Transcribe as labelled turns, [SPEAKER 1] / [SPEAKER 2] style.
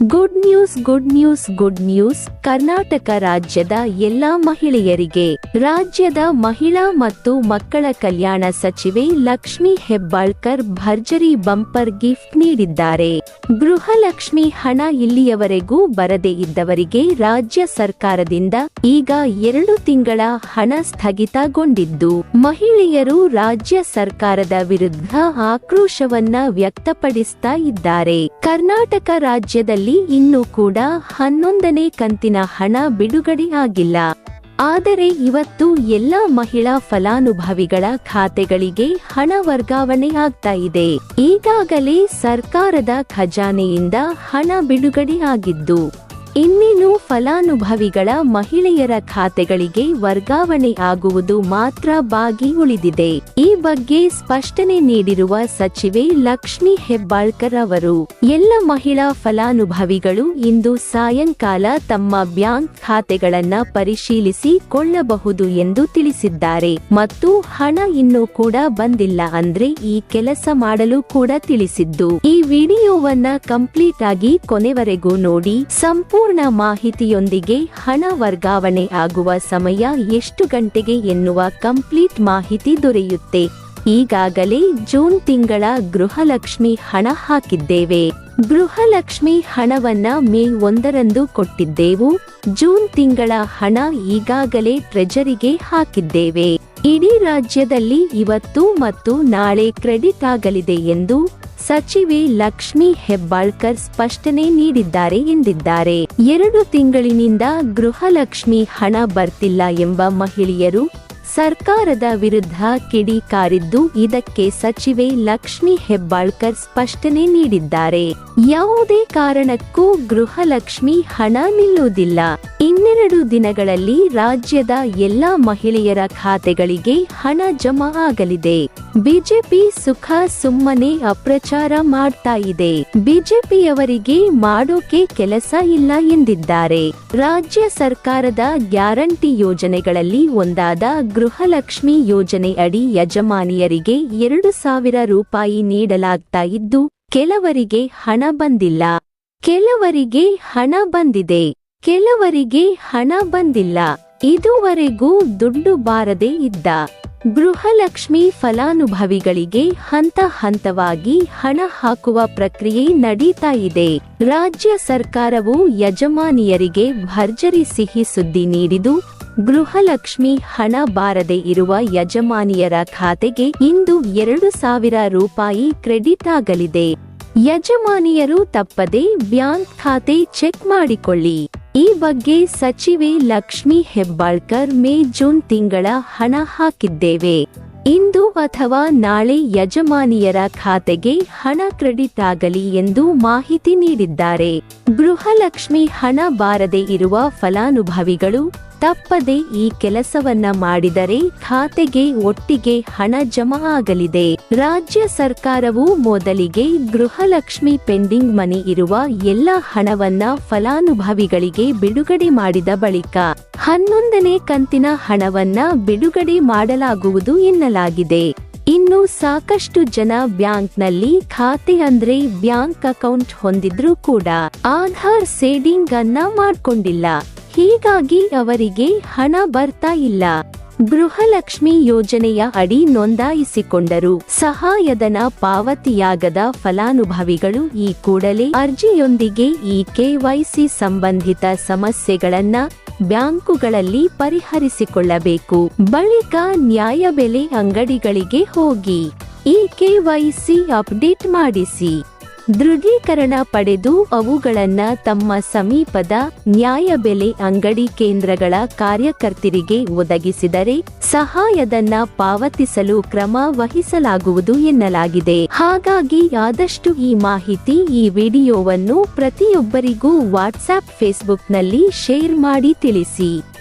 [SPEAKER 1] Good news good news good news Karnataka ರಾಜ್ಯದ ಎಲ್ಲಾ ಮಹಿಳೆಯರಿಗೆ, ರಾಜ್ಯದ ಮಹಿಳಾ ಮತ್ತು ಮಕ್ಕಳ ಕಲ್ಯಾಣ ಸಚಿವೆ ಲಕ್ಷ್ಮಿ ಹೆಬ್ಬಾಳ್ಕರ್ ಭರ್ಜರಿ ಬಂಪರ್ ಗಿಫ್ಟ್ ನೀಡಿದ್ದಾರೆ. ಗೃಹಲಕ್ಷ್ಮಿ ಹಣ ಇಲ್ಲಿಯವರೆಗೂ ಬರದೇ ಇದ್ದವರಿಗೆ ರಾಜ್ಯ ಸರ್ಕಾರದಿಂದ ಈಗ ಎರಡು ತಿಂಗಳ ಹಣ ಸ್ಥಗಿತಗೊಂಡಿದ್ದು, ಮಹಿಳೆಯರು ರಾಜ್ಯ ಸರ್ಕಾರದ ವಿರುದ್ಧ ಆಕ್ರೋಶವನ್ನ ವ್ಯಕ್ತಪಡಿಸ್ತಾ ಇದ್ದಾರೆ. ಕರ್ನಾಟಕ ರಾಜ್ಯದಲ್ಲಿ ಇನ್ನೂ ಕೂಡ ಹನ್ನೊಂದನೇ ಕಂತಿನ ಹಣ ಬಿಡುಗಡೆ ಆಗಿಲ್ಲ. ಆದರೆ ಇವತ್ತು ಎಲ್ಲ ಮಹಿಳಾ ಫಲಾನುಭವಿಗಳ ಖಾತೆಗಳಿಗೆ ಹಣ ವರ್ಗಾವಣೆ ಆಗ್ತಾ ಇದೆ. ಈಗಾಗಲೇ ಸರ್ಕಾರದ ಖಜಾನೆಯಿಂದ ಹಣ ಬಿಡುಗಡೆ ಆಗಿದ್ದು ಇನ್ನೇನು ಫಲಾನುಭವಿಗಳ ಮಹಿಳೆಯರ ಖಾತೆಗಳಿಗೆ ವರ್ಗಾವಣೆ ಆಗುವುದು ಮಾತ್ರ ಬಾಗಿ ಉಳಿದಿದೆ. ಈ ಬಗ್ಗೆ ಸ್ಪಷ್ಟನೆ ನೀಡಿರುವ ಸಚಿವೆ ಲಕ್ಷ್ಮಿ ಹೆಬ್ಬಾಳ್ಕರ್ ಅವರು, ಎಲ್ಲ ಮಹಿಳಾ ಫಲಾನುಭವಿಗಳು ಇಂದು ಸಾಯಂಕಾಲ ತಮ್ಮ ಬ್ಯಾಂಕ್ ಖಾತೆಗಳನ್ನ ಪರಿಶೀಲಿಸಿ ಕೊಳ್ಳಬಹುದು ಎಂದು ತಿಳಿಸಿದ್ದಾರೆ. ಮತ್ತು ಹಣ ಇನ್ನೂ ಕೂಡ ಬಂದಿಲ್ಲ ಅಂದ್ರೆ ಈ ಕೆಲಸ ಮಾಡಲು ಕೂಡ ತಿಳಿಸಿದ್ದು. ಈ ವಿಡಿಯೋವನ್ನ ಕಂಪ್ಲೀಟ್ ಆಗಿ ಕೊನೆವರೆಗೂ ನೋಡಿ. ಸಂಪೂರ್ಣ ಮಾಹಿತಿಯೊಂದಿಗೆ ಹಣ ವರ್ಗಾವಣೆ ಆಗುವ ಸಮಯ ಎಷ್ಟು ಗಂಟೆಗೆ ಎನ್ನುವ ಕಂಪ್ಲೀಟ್ ಮಾಹಿತಿ ದೊರೆಯುತ್ತೆ. ಈಗಾಗಲೇ ಜೂನ್ ತಿಂಗಳ ಗೃಹಲಕ್ಷ್ಮಿ ಹಣ ಹಾಕಿದ್ದೇವೆ. ಗೃಹಲಕ್ಷ್ಮಿ ಹಣವನ್ನ ಮೇ ಒಂದರಂದು ಕೊಟ್ಟಿದ್ದೆವು. ಜೂನ್ ತಿಂಗಳ ಹಣ ಈಗಾಗಲೇ ಟ್ರೆಜರಿಗೆ ಹಾಕಿದ್ದೇವೆ. ಇಡೀ ರಾಜ್ಯದಲ್ಲಿ ಇವತ್ತು ಮತ್ತು ನಾಳೆ ಕ್ರೆಡಿಟ್ ಆಗಲಿದೆ ಎಂದು ಸಚಿವೆ ಲಕ್ಷ್ಮಿ ಹೆಬ್ಬಾಳ್ಕರ್ ಸ್ಪಷ್ಟನೆ ನೀಡಿದ್ದಾರೆ ಎಂದಿದ್ದಾರೆ. ಎರಡು ತಿಂಗಳಿನಿಂದ ಗೃಹಲಕ್ಷ್ಮಿ ಹಣ ಬರ್ತಿಲ್ಲ ಎಂಬ ಮಹಿಳೆಯರು ಸರ್ಕಾರದ ವಿರುದ್ಧ ಕಿಡಿಕಾರಿದ್ದು ಇದಕ್ಕೆ ಸಚಿವೆ ಲಕ್ಷ್ಮಿ ಹೆಬ್ಬಾಳ್ಕರ್ ಸ್ಪಷ್ಟನೆ ನೀಡಿದ್ದಾರೆ. ಯಾವುದೇ ಕಾರಣಕ್ಕೂ ಗೃಹಲಕ್ಷ್ಮಿ ಹಣ ನಿಲ್ಲುವುದಿಲ್ಲ. ಇನ್ನೆರಡು ದಿನಗಳಲ್ಲಿ ರಾಜ್ಯದ ಎಲ್ಲಾ ಮಹಿಳೆಯರ ಖಾತೆಗಳಿಗೆ ಹಣ ಜಮಾ ಆಗಲಿದೆ. ಬಿಜೆಪಿ ಸುಖ ಸುಮ್ಮನೆ ಅಪ್ರಚಾರ ಮಾಡ್ತಾ ಇದೆ. ಬಿಜೆಪಿಯವರಿಗೆ ಮಾಡೋಕೆ ಕೆಲಸ ಇಲ್ಲ ಎಂದಿದ್ದಾರೆ. ರಾಜ್ಯ ಸರ್ಕಾರದ ಗ್ಯಾರಂಟಿ ಯೋಜನೆಗಳಲ್ಲಿ ಒಂದಾದ ಗೃಹಲಕ್ಷ್ಮಿ ಯೋಜನೆ ಅಡಿ ಯಜಮಾನಿಯರಿಗೆ ಎರಡು ಸಾವಿರ ರೂಪಾಯಿ ನೀಡಲಾಗ್ತಾ ಇದ್ದು, ಕೆಲವರಿಗೆ ಹಣ ಬಂದಿಲ್ಲ. ಕೆಲವರಿಗೆ ಹಣ ಬಂದಿದೆ. ಕೆಲವರಿಗೆ ಹಣ ಬಂದಿಲ್ಲ. ಇದುವರೆಗೂ ದುಡ್ಡು ಬಾರದೇ ಇದ್ದ ಗೃಹಲಕ್ಷ್ಮಿ ಫಲಾನುಭವಿಗಳಿಗೆ ಹಂತ ಹಂತವಾಗಿ ಹಣ ಹಾಕುವ ಪ್ರಕ್ರಿಯೆ ನಡೀತಾ ಇದೆ. ರಾಜ್ಯ ಸರ್ಕಾರವು ಯಜಮಾನಿಯರಿಗೆ ಭರ್ಜರಿ ಸಿಹಿ ಸುದ್ದಿ ನೀಡಿದು ಗೃಹಲಕ್ಷ್ಮಿ ಹಣ ಬಾರದೆ ಇರುವ ಯಜಮಾನಿಯರ ಖಾತೆಗೆ ಇಂದು ಎರಡು ಸಾವಿರ ರೂಪಾಯಿ ಕ್ರೆಡಿಟ್ ಆಗಲಿದೆ. ಯಜಮಾನಿಯರು ತಪ್ಪದೆ ಬ್ಯಾಂಕ್ ಖಾತೆ ಚೆಕ್ ಮಾಡಿಕೊಳ್ಳಿ. ಈ ಬಗ್ಗೆ ಸಚಿವೆ ಲಕ್ಷ್ಮಿ ಹೆಬ್ಬಾಳ್ಕರ್ ಮೇ ಜೂನ್ ತಿಂಗಳ ಹಣ ಹಾಕಿದ್ದೇವೆ. ಇಂದು ಅಥವಾ ನಾಳೆ ಯಜಮಾನಿಯರ ಖಾತೆಗೆ ಹಣ ಕ್ರೆಡಿಟ್ ಆಗಲಿ ಎಂದು ಮಾಹಿತಿ ನೀಡಿದ್ದಾರೆ. ಗೃಹಲಕ್ಷ್ಮಿ ಹಣ ಬಾರದೆ ಇರುವ ಫಲಾನುಭವಿಗಳು ತಪ್ಪದೆ ಈ ಕೆಲಸವನ್ನ ಮಾಡಿದರೆ ಖಾತೆಗೆ ಒಟ್ಟಿಗೆ ಹಣ ಜಮಾ ಆಗಲಿದೆ. ರಾಜ್ಯ ಸರ್ಕಾರವು ಮೊದಲಿಗೆ ಗೃಹಲಕ್ಷ್ಮಿ ಪೆಂಡಿಂಗ್ ಮನಿ ಇರುವ ಎಲ್ಲ ಹಣವನ್ನ ಫಲಾನುಭವಿಗಳಿಗೆ ಬಿಡುಗಡೆ ಮಾಡಿದ ಬಳಿಕ ಹನ್ನೊಂದನೇ ಕಂತಿನ ಹಣವನ್ನ ಬಿಡುಗಡೆ ಮಾಡಲಾಗುವುದು ಎನ್ನಲಾಗಿದೆ. ಇನ್ನು ಸಾಕಷ್ಟು ಜನ ಬ್ಯಾಂಕ್ನಲ್ಲಿ ಖಾತೆ ಅಂದ್ರೆ ಬ್ಯಾಂಕ್ ಅಕೌಂಟ್ ಹೊಂದಿದ್ರೂ ಕೂಡ ಆಧಾರ್ ಸೇಡಿಂಗ್ ಅನ್ನ ಮಾಡ್ಕೊಂಡಿಲ್ಲ. ಹೀಗಾಗಿ ಅವರಿಗೆ ಹಣ ಬರ್ತಾ ಇಲ್ಲ. ಗೃಹಲಕ್ಷ್ಮಿ ಯೋಜನೆಯ ಅಡಿ ನೋಂದಾಯಿಸಿಕೊಂಡರು. ಸಹಾಯಧನ ಪಾವತಿಯಾಗದ ಫಲಾನುಭವಿಗಳು ಈ ಕೂಡಲೇ ಅರ್ಜಿಯೊಂದಿಗೆ ಈ ಕೆವೈಸಿ ಸಂಬಂಧಿತ ಸಮಸ್ಯೆಗಳನ್ನ ಬ್ಯಾಂಕುಗಳಲ್ಲಿ ಪರಿಹರಿಸಿಕೊಳ್ಳಬೇಕು. ಬಳಿಕ ನ್ಯಾಯಬೆಲೆ ಅಂಗಡಿಗಳಿಗೆ ಹೋಗಿ. ಈ ಕೆವೈಸಿ ಅಪ್ಡೇಟ್ ಮಾಡಿಸಿ. ದೃಢೀಕರಣ ಪಡೆದು ಅವುಗಳನ್ನ ತಮ್ಮ ಸಮೀಪದ ನ್ಯಾಯಬೆಲೆ ಅಂಗಡಿ ಕೇಂದ್ರಗಳ ಕಾರ್ಯಕರ್ತರಿಗೆ ಒದಗಿಸಿದರೆ ಸಹಾಯಧನ ಪಾವತಿಸಲು ಕ್ರಮ ವಹಿಸಲಾಗುವುದು ಎನ್ನಲಾಗಿದೆ. ಹಾಗಾಗಿ ಆದಷ್ಟು ಈ ಮಾಹಿತಿ ಈ ವಿಡಿಯೋವನ್ನು ಪ್ರತಿಯೊಬ್ಬರಿಗೂ ವಾಟ್ಸ್ಆಪ್ ಫೇಸ್ಬುಕ್ನಲ್ಲಿ ಶೇರ್ ಮಾಡಿ ತಿಳಿಸಿ.